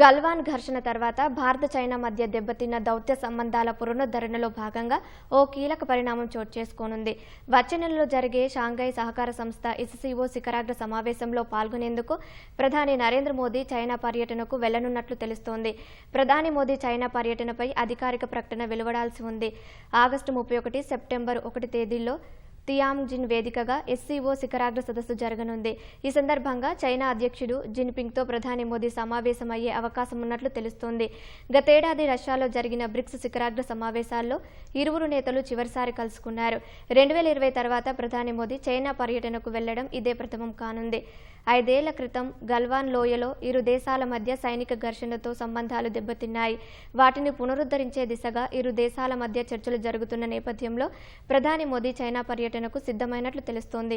గల్వాన్ ఘర్షణ తర్వాత భారత చైనా మధ్య దెబ్బతిన్న దౌత్య సంబంధాల పునరుద్ధరణలో భాగంగా ఓ కీలక పరిణామం చోటు చేసుకోనుంది. వచ్చే నెలలో జరిగే షాంఘై సహకార సంస్థ ఎస్సీఓ శిఖరాగ్ర సమావేశంలో పాల్గొనేందుకు ప్రధాని నరేంద్ర మోదీ చైనా పర్యటనకు వెళ్ళనున్నట్లు తెలుస్తోంది. ప్రధాని మోదీ చైనా పర్యటనపై అధికారిక ప్రకటన వెలువడాల్సి ఉంది. ఆగస్టు ముప్పై ఒకటి సెప్టెంబర్ ఒకటి తేదీల్లో తియాంజిన్ వేదికగా ఎస్సీఓ శిఖరాగ్ర సదస్సు జరగనుంది. ఈ సందర్భంగా చైనా అధ్యక్షుడు జిన్పింగ్తో ప్రధాని మోదీ సమావేశమయ్యే అవకాశం ఉన్నట్లు తెలుస్తోంది. గతేడాది రష్యాలో జరిగిన బ్రిక్స్ శిఖరాగ్ర సమావేశాల్లో ఇరువురు నేతలు చివరిసారి కలుసుకున్నారు. రెండు వేల ఇరవై తర్వాత ప్రధాని మోదీ చైనా పర్యటనకు వెళ్ళడం ఇదే ప్రథమం కానుంది. ఐదేళ్ళ క్రితం గల్వాన్ లోయలో ఇరు దేశాల మధ్య సైనిక ఘర్షణతో సంబంధాలు దెబ్బతిన్నాయి. వాటిని పునరుద్ధరించే దిశగా ఇరు దేశాల మధ్య చర్చలు జరుగుతున్న నేపథ్యంలో ప్రధాని మోదీ చైనా పర్యటన పర్యటనకు సిద్ధమైనట్లు తెలుస్తోంది.